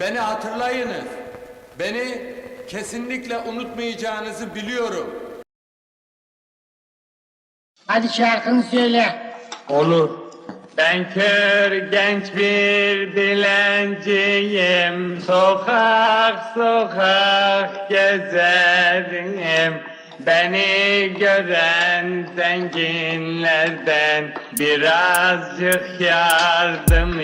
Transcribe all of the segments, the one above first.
Beni hatırlayınız. Beni kesinlikle unutmayacağınızı biliyorum. Hadi şarkını söyle. Olur. Ben kör genç bir dilenciyim Sokak sokak gezerim Beni gören zenginlerden Birazcık yardım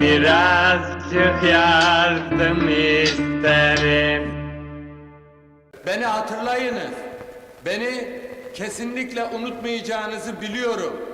Birazcık yardım isterim Beni hatırlayınız. Beni kesinlikle unutmayacağınızı biliyorum.